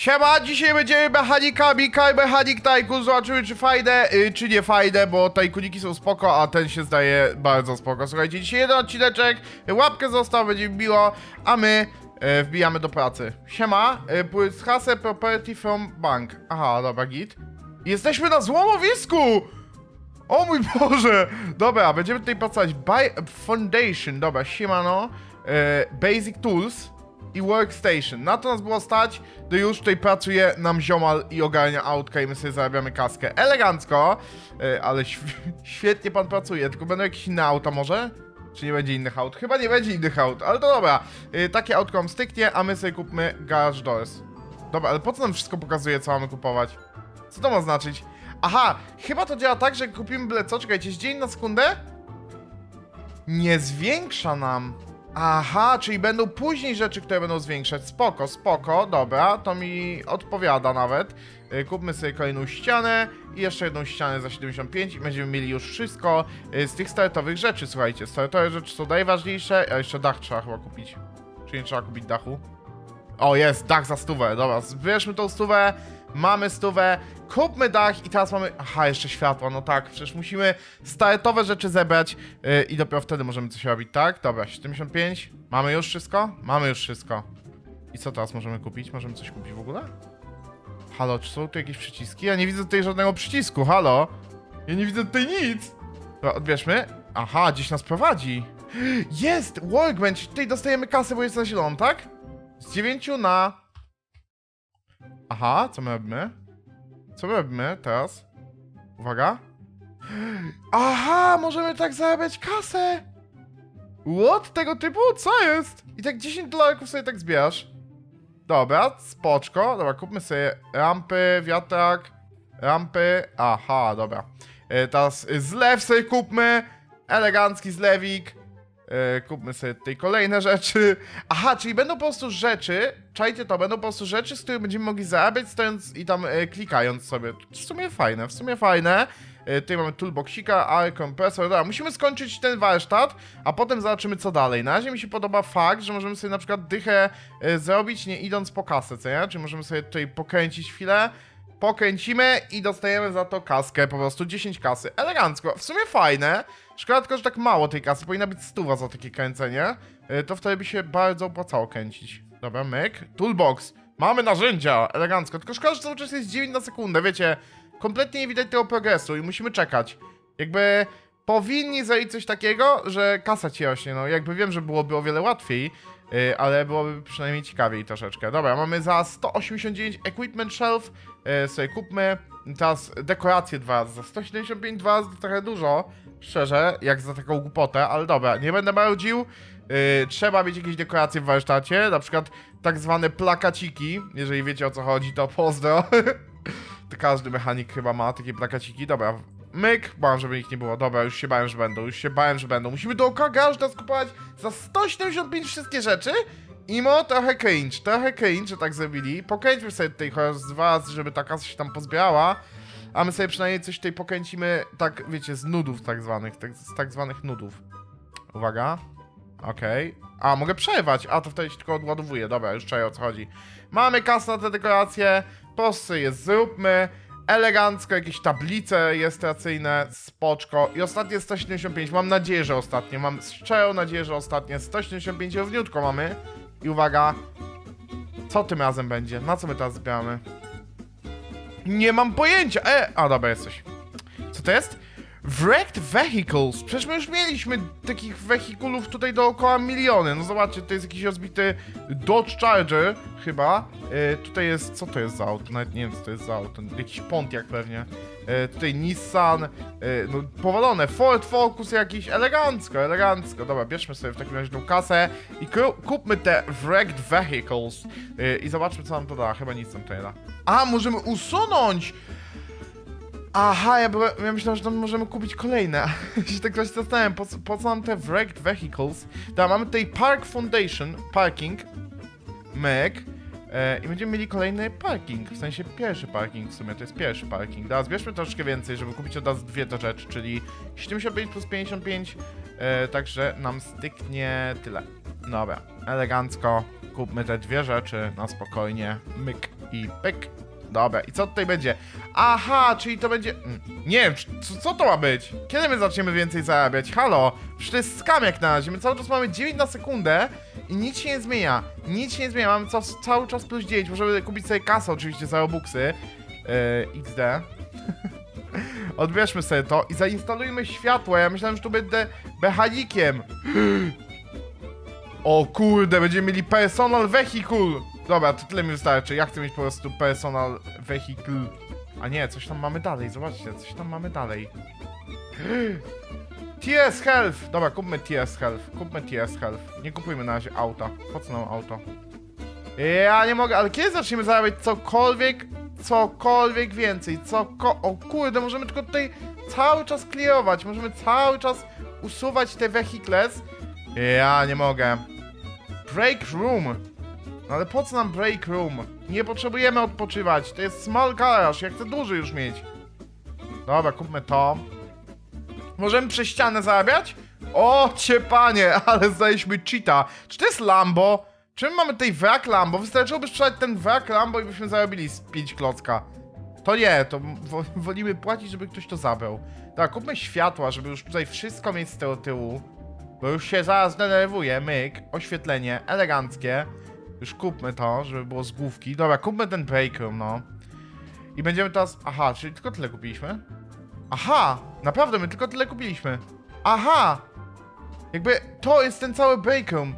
Siema, dzisiaj będziemy mechanikami Kaj Mechanik Tycoon. Zobaczymy, czy fajne, y, czy nie fajne, bo tajkuniki są spoko, a ten się zdaje bardzo spoko. Słuchajcie, dzisiaj jeden odcineczek, łapkę został, będzie mi miło, a my y, wbijamy do pracy. Siema, y, z hasę Property from Bank. Aha, dobra, git. Jesteśmy na złomowisku! O mój Boże! Dobra, będziemy tutaj pracować. Buy Foundation, dobra, siemano. E, basic Tools i Workstation. Na to nas było stać, to już tutaj pracuje nam ziomal i ogarnia autka i my sobie zarabiamy kaskę. Elegancko, e, ale św świetnie pan pracuje. Tylko będą jakieś inne auta może? Czy nie będzie innych aut? Chyba nie będzie innych aut, ale to dobra. E, takie autko nam styknie, a my sobie kupmy Garage Doors. Dobra, ale po co nam wszystko pokazuje, co mamy kupować? Co to ma znaczyć? Aha, chyba to działa tak, że kupimy byle co, czekajcie, dzień na sekundę? Nie zwiększa nam. Aha, czyli będą później rzeczy, które będą zwiększać. Spoko, spoko, dobra, to mi odpowiada nawet. Y, Kupmy sobie kolejną ścianę i jeszcze jedną ścianę za 75 i będziemy mieli już wszystko y, z tych startowych rzeczy, słuchajcie. Startowe rzeczy są najważniejsze, a jeszcze dach trzeba chyba kupić. Czy nie trzeba kupić dachu? O, jest, dach za stówę, dobra, zbierzmy tą stówę, mamy stówę, kupmy dach i teraz mamy, aha, jeszcze światło, no tak, przecież musimy startowe rzeczy zebrać yy, i dopiero wtedy możemy coś robić, tak? Dobra, 75, mamy już wszystko? Mamy już wszystko. I co teraz możemy kupić? Możemy coś kupić w ogóle? Halo, czy są tu jakieś przyciski? Ja nie widzę tutaj żadnego przycisku, halo? Ja nie widzę tutaj nic! Dobra, odbierzmy. Aha, gdzieś nas prowadzi. Jest! Workbench! Tutaj dostajemy kasę, bo jest na zielono, tak? Z 9 na... Aha, co my robimy? Co my robimy teraz? Uwaga. Aha, możemy tak zarabiać kasę! What? Tego typu? Co jest? I tak 10 dolarków sobie tak zbierasz. Dobra, spoczko. Dobra, kupmy sobie rampy, wiatrak, rampy. Aha, dobra. E, teraz zlew sobie kupmy. Elegancki zlewik. E, kupmy sobie tutaj kolejne rzeczy. Aha, czyli będą po prostu rzeczy, czajcie to, będą po prostu rzeczy, z których będziemy mogli zarabiać stojąc i tam e, klikając sobie. W sumie fajne, w sumie fajne. E, tutaj mamy toolboxika, air kompresor, dobra, musimy skończyć ten warsztat, a potem zobaczymy co dalej. Na razie mi się podoba fakt, że możemy sobie na przykład dychę e, zrobić nie idąc po kasę, co nie? Czyli możemy sobie tutaj pokręcić chwilę, pokręcimy i dostajemy za to kaskę, po prostu 10 kasy. Elegancko, w sumie fajne. Szkoda tylko, że tak mało tej kasy, powinna być stuwa za takie kręcenie. Y, To wtedy by się bardzo opłacało kręcić. Dobra, myk. Toolbox. Mamy narzędzia, elegancko. Tylko szkoda, że cały czas jest 9 na sekundę, wiecie. Kompletnie nie widać tego progresu i musimy czekać. Jakby powinni zrobić coś takiego, że kasa ci rośnie. No jakby wiem, że byłoby o wiele łatwiej, y, ale byłoby przynajmniej ciekawiej troszeczkę. Dobra, mamy za 189 equipment shelf, y, sobie kupmy. Teraz dekoracje dwa razy, za 175 dwa razy to trochę dużo, szczerze, jak za taką głupotę, ale dobra, nie będę marudził. Yy, trzeba mieć jakieś dekoracje w warsztacie, na przykład tak zwane plakaciki, jeżeli wiecie o co chodzi, to pozdro. to każdy mechanik chyba ma takie plakaciki, dobra. Myk, bałem, żeby ich nie było. Dobra, już się bałem, że będą, już się bałem, że będą. Musimy garażu teraz kupować za 175 wszystkie rzeczy. Imo, trochę cringe, trochę cringe, że tak zrobili. Pokręćmy sobie tutaj chociaż z was, żeby ta kasa się tam pozbierała. A my sobie przynajmniej coś tutaj pokręcimy, tak wiecie, z nudów tak zwanych, tak, z tak zwanych nudów. Uwaga. Okej. A, mogę przerwać. A, to wtedy się tylko odładowuje. Dobra, już czaję o co chodzi. Mamy kasę na te dekoracje. Po prostu je zróbmy. Elegancko, jakieś tablice rejestracyjne, spoczko. I ostatnie 175. Mam nadzieję, że ostatnie. Mam szczerą nadzieję, że ostatnie 175 równiutko mamy. I uwaga. Co tym razem będzie? Na co my teraz zbieramy? Nie mam pojęcia. E, a dobra, jesteś. Co to jest? Wrecked Vehicles. Przecież my już mieliśmy takich wehikulów tutaj dookoła miliony. No zobaczcie, to jest jakiś rozbity Dodge Charger chyba. E, tutaj jest, co to jest za auto? Nawet nie wiem, co to jest za auto. Jakiś Pontiac pewnie. E, tutaj Nissan, e, no powalone. Ford Focus jakiś, elegancko, elegancko. Dobra, bierzmy sobie w takim razie tą kasę i ku- kupmy te Wrecked Vehicles. E, I zobaczmy, co nam to da. Chyba nic nam to nie da. A, możemy usunąć! Aha, ja, byłem, ja myślałem, że tam możemy kupić kolejne. Się tak właśnie zastanawiam, po, co- po co nam te wrecked vehicles? Da, mamy tutaj Park Foundation, parking, myk, e, i będziemy mieli kolejny parking, w sensie pierwszy parking w sumie, to jest pierwszy parking. Da, zbierzmy troszkę więcej, żeby kupić od razu dwie te rzeczy, czyli 75 plus 55, e, także nam styknie tyle. Dobra, elegancko, kupmy te dwie rzeczy na spokojnie, myk. i pyk. Dobra, i co tutaj będzie? Aha, czyli to będzie... mm, Nie wiem, co, co to ma być? Kiedy my zaczniemy więcej zarabiać? Halo? Przecież to jest skam jak na razie. My cały czas mamy 9 na sekundę i nic się nie zmienia. Nic się nie zmienia, mamy ca cały czas plus 9. Możemy kupić sobie kasę oczywiście za Robuxy. Yy, XD. Odbierzmy sobie to i zainstalujmy światło. Ja myślałem, że tu będę mechanikiem. O kurde, będziemy mieli personal vehicle. Dobra, to tyle mi wystarczy. Ja chcę mieć po prostu personal vehicle. A nie, coś tam mamy dalej, zobaczcie, coś tam mamy dalej. TS Health! Dobra, kupmy TS Health, kupmy TS Health. Nie kupujmy na razie auta. Po co nam auto? Ja nie mogę, ale kiedy zaczniemy zarabiać cokolwiek, cokolwiek więcej, coko... O kurde, możemy tylko tutaj cały czas clearować, możemy cały czas usuwać te vehicles. Ja nie mogę. Break room. No ale po co nam break room? Nie potrzebujemy odpoczywać, to jest small garage, ja chcę duży już mieć. Dobra, kupmy to. Możemy przez ścianę zarabiać? O, panie, ale znaleźliśmy cheata. Czy to jest Lambo? Czym mamy tutaj wrak Lambo? Wystarczyłoby sprzedać ten wrak Lambo i byśmy zarobili z 5 klocka. To nie, to wo wolimy płacić, żeby ktoś to zabrał. Tak, kupmy światła, żeby już tutaj wszystko mieć z tego tyłu. Bo już się zaraz denerwuje, myk, oświetlenie, eleganckie. Już kupmy to, żeby było z główki. Dobra, kupmy ten break room, no. I będziemy teraz... Aha, czyli tylko tyle kupiliśmy? Aha, naprawdę, my tylko tyle kupiliśmy. Aha! Jakby to jest ten cały break room.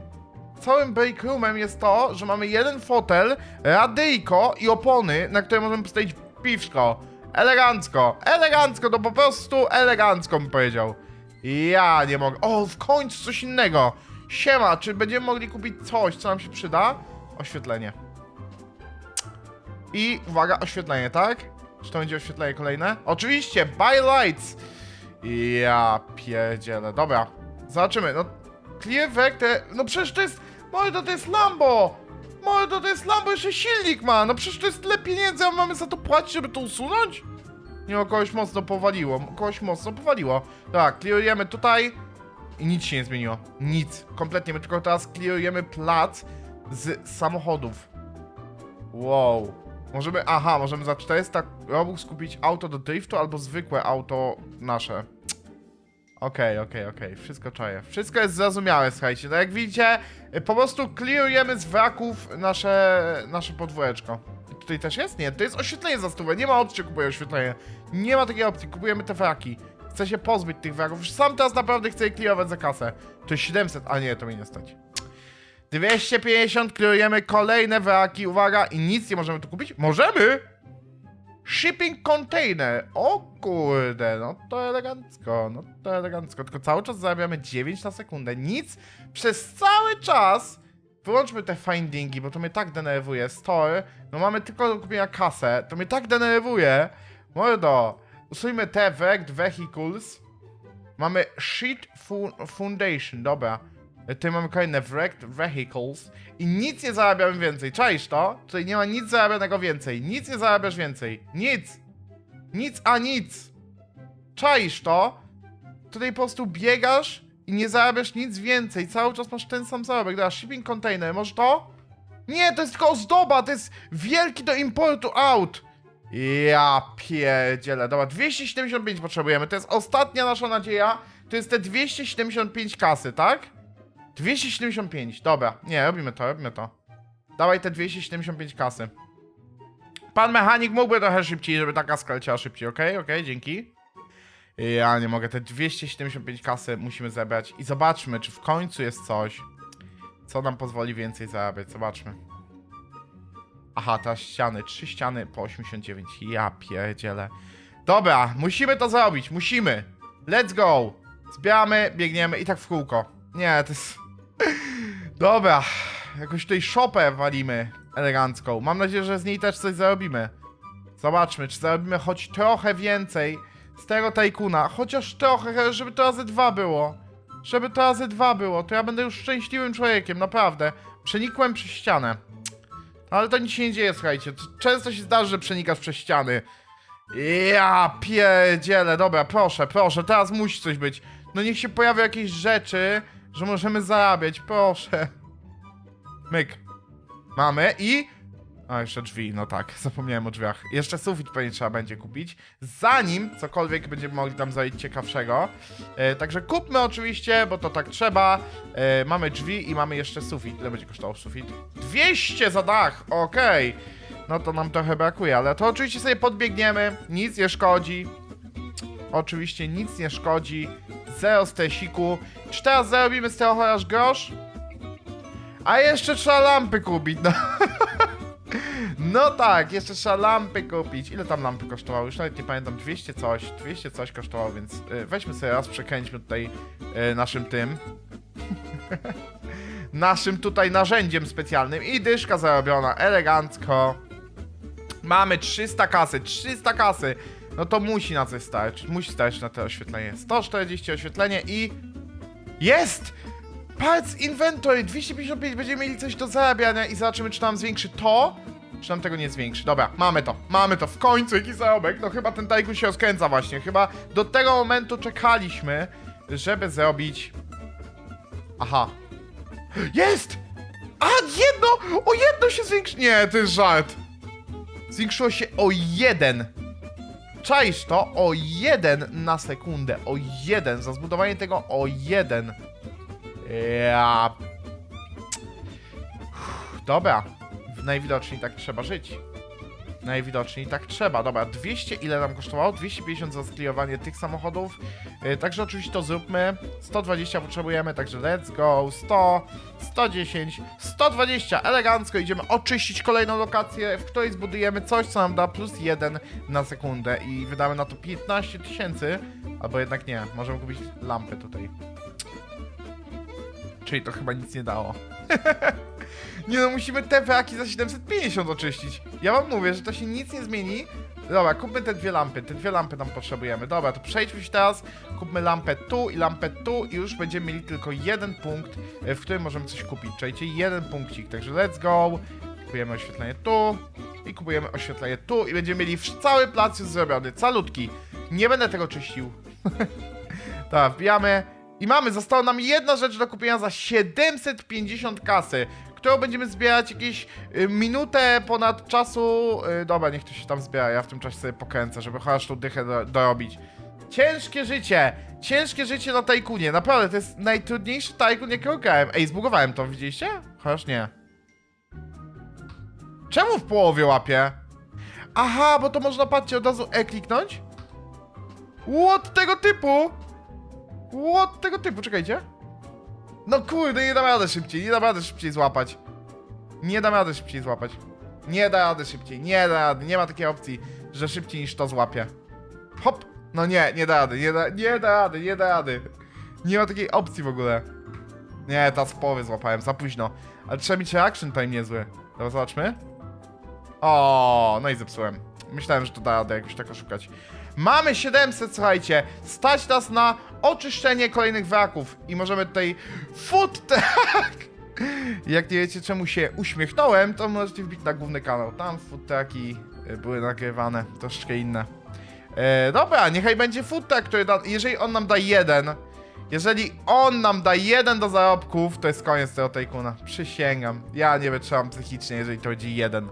Całym break roomem jest to, że mamy jeden fotel, radyjko i opony, na które możemy postawić piwko. Elegancko, elegancko, to po prostu elegancko bym powiedział. Ja nie mogę. O, w końcu coś innego. Siema, czy będziemy mogli kupić coś, co nam się przyda? Oświetlenie. I uwaga, oświetlenie, tak? Czy to będzie oświetlenie kolejne? Oczywiście, buy lights! Ja pierdzielę, dobra. Zobaczymy, no... Clear Vector... No przecież to jest... Mordo, to jest Lambo! Mordo, to jest Lambo, jeszcze silnik ma! No przecież to jest tyle pieniędzy, a mamy za to płacić, żeby to usunąć? Nie, no kogoś mocno powaliło, kogoś mocno powaliło. Tak, clearujemy tutaj i nic się nie zmieniło. Nic, kompletnie, my tylko teraz clearujemy plac z samochodów. Wow. Możemy, aha, możemy za 400 robux kupić auto do driftu albo zwykłe auto nasze. Okej, okej, okej, wszystko czaję. Wszystko jest zrozumiałe, słuchajcie. No jak widzicie, y, po prostu clearujemy z wraków nasze, nasze podwóreczko. Tutaj też jest? Nie, to jest oświetlenie za stówę. Nie ma opcji, kupuję oświetlenie. Nie ma takiej opcji, kupujemy te wraki. Chcę się pozbyć tych wraków. Sam teraz naprawdę chcę je clearować za kasę. To jest 700, a nie, to mnie nie stać. 250, clearujemy kolejne wraki, uwaga, i nic nie możemy tu kupić? Możemy! Shipping container. O kurde, no to elegancko, no to elegancko. Tylko cały czas zarabiamy 9 na sekundę. Nic przez cały czas. Wyłączmy te findingi, bo to mnie tak denerwuje. Store, no mamy tylko do kupienia kasę. To mnie tak denerwuje. Mordo, usuńmy te wrecked vehicles. Mamy sheet foundation, dobra. Tutaj mamy kolejne wrecked vehicles i nic nie zarabiamy więcej. Czaisz to? Tutaj nie ma nic zarabianego więcej. Nic nie zarabiasz więcej. Nic. Nic a nic. Czaisz to? Tutaj po prostu biegasz i nie zarabiasz nic więcej. Cały czas masz ten sam zarobek. Dobra, shipping container, może to? Nie, to jest tylko ozdoba, to jest wielki do importu out. Ja pierdzielę. Dobra, 275 potrzebujemy. To jest ostatnia nasza nadzieja. To jest te 275 kasy, tak? 275, dobra. Nie, robimy to, robimy to. Dawaj te 275 kasy. Pan mechanik mógłby trochę szybciej, żeby ta kaska leciała szybciej, okej? Okej, dzięki. Ja nie mogę, te 275 kasy musimy zebrać i zobaczmy, czy w końcu jest coś, co nam pozwoli więcej zarabiać. Zobaczmy. Aha, teraz ściany, trzy ściany po 89. Ja pierdzielę. Dobra, musimy to zrobić, musimy. Let's go. Zbieramy, biegniemy i tak w kółko. Nie, to jest... Dobra, jakoś tutaj szopę walimy elegancką. Mam nadzieję, że z niej też coś zarobimy. Zobaczmy, czy zarobimy choć trochę więcej z tego tajkuna. Chociaż trochę, żeby to razy dwa było. Żeby to razy dwa było, to ja będę już szczęśliwym człowiekiem, naprawdę. Przenikłem przez ścianę. Ale to nic się nie dzieje, słuchajcie. To Często się zdarzy, że przenikasz przez ściany. Ja pierdzielę, dobra, proszę, proszę, teraz musi coś być. No niech się pojawią jakieś rzeczy, że możemy zarabiać, proszę. Myk. Mamy i... A, jeszcze drzwi, no tak, zapomniałem o drzwiach. Jeszcze sufit pewnie trzeba będzie kupić, zanim cokolwiek będziemy mogli tam zrobić ciekawszego. E, także kupmy oczywiście, bo to tak trzeba. E, mamy drzwi i mamy jeszcze sufit. Ile będzie kosztował sufit? 200 za dach, okej. No to nam trochę brakuje, ale to oczywiście sobie podbiegniemy, nic nie szkodzi. Oczywiście nic nie szkodzi. Zero stesiku. Czy teraz zarobimy z tego chociaż grosz? A jeszcze trzeba lampy kupić, no. No tak, jeszcze trzeba lampy kupić. Ile tam lampy kosztowały? Już nawet nie pamiętam. 200 coś. 200 coś kosztowało, więc y, weźmy sobie raz, przekręćmy tutaj y, naszym tym. naszym tutaj narzędziem specjalnym. I dyszka zarobiona, elegancko. Mamy 300 kasy, 300 kasy. No to musi na coś stać. Musi stać na to oświetlenie. 140 oświetlenie i... Jest! Parts Inventory 255, będziemy mieli coś do zarabiania i zobaczymy, czy nam zwiększy to, czy nam tego nie zwiększy. Dobra, mamy to, mamy to, w końcu jakiś zarobek. No chyba ten tajkun się rozkręca właśnie, chyba do tego momentu czekaliśmy, żeby zrobić... Aha. Jest! A, jedno! O jedno się zwiększy... Nie, to jest żart. Zwiększyło się o jeden. Czaisz to? O jeden na sekundę. O jeden. Za zbudowanie tego o jeden. Ja. Uff, Dobra. Najwidoczniej tak trzeba żyć. Najwidoczniej tak trzeba. Dobra, 200 ile nam kosztowało? 250 za sklirowanie tych samochodów. Yy, także oczywiście to zróbmy. 120 potrzebujemy, także let's go. 100, 110, 120. Elegancko idziemy oczyścić kolejną lokację, w której zbudujemy coś, co nam da plus 1 na sekundę i wydamy na to 15 tysięcy. Albo jednak nie, możemy kupić lampy tutaj. Czyli to chyba nic nie dało. nie no, musimy te wraki za 750 oczyścić. Ja wam mówię, że to się nic nie zmieni. Dobra, kupmy te dwie lampy, te dwie lampy tam potrzebujemy. Dobra, to przejdźmy się teraz, kupmy lampę tu i lampę tu i już będziemy mieli tylko jeden punkt, e, w którym możemy coś kupić. Czajcie, jeden punkcik, także let's go. Kupujemy oświetlenie tu i kupujemy oświetlenie tu i będziemy mieli cały plac już zrobiony, calutki. Nie będę tego czyścił. Tak, wbijamy. I mamy, została nam jedna rzecz do kupienia za 750 kasy, którą będziemy zbierać jakieś y, minutę ponad czasu. Y, dobra, niech to się tam zbiera, ja w tym czasie sobie pokręcę, żeby chociaż tą dychę do, dorobić. Ciężkie życie! Ciężkie życie na tajkunie, naprawdę, to jest najtrudniejszy tajkun, jakiego grałem. Ej, zbugowałem to, widzieliście? Chociaż nie. Czemu w połowie łapie? Aha, bo to można, patrzcie, od razu E kliknąć? What tego typu? What tego typu, czekajcie. No kurde, nie dam rady szybciej, nie dam rady szybciej złapać. Nie dam rady szybciej złapać. Nie da rady szybciej, nie da rady, nie ma takiej opcji, że szybciej niż to złapie. Hop! No nie, nie da rady, nie da, nie da rady, nie da rady. Nie ma takiej opcji w ogóle. Nie, ta z połowy złapałem, za późno. Ale trzeba mieć reaction time niezły. Dobra, zobaczmy. O, no i zepsułem. Myślałem, że to da radę jakoś tak oszukać. Mamy 700, słuchajcie. Stać nas na oczyszczenie kolejnych wraków. I możemy tutaj... Food truck! Jak nie wiecie, czemu się uśmiechnąłem, to możecie wbić na główny kanał. Tam food trucki y, były nagrywane, troszeczkę inne. E, dobra, niechaj będzie food truck, który da... Jeżeli on nam da jeden... Jeżeli on nam da jeden do zarobków, to jest koniec tego tajkuna. Przysięgam. Ja nie wytrzymam psychicznie, jeżeli to będzie jeden.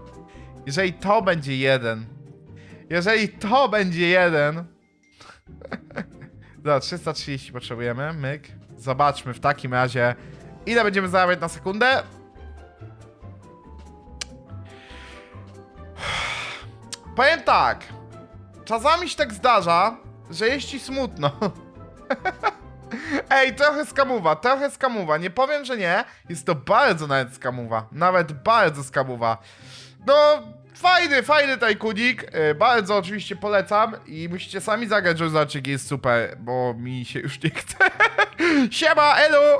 Jeżeli to będzie jeden. Jeżeli to będzie jeden. Dobra, 330 potrzebujemy. Myk. Zobaczmy w takim razie, ile będziemy zarabiać na sekundę. Powiem tak. Czasami się tak zdarza, że jest ci smutno. Ej, trochę skamuwa, trochę skamuwa. Nie powiem, że nie. Jest to bardzo nawet skamuwa. Nawet bardzo skamuwa. No, fajny, fajny tajkunik. E, Bardzo oczywiście polecam i musicie sami zagrać, zobaczyć, jaki jest super, bo mi się już nie chce. Siema, elu!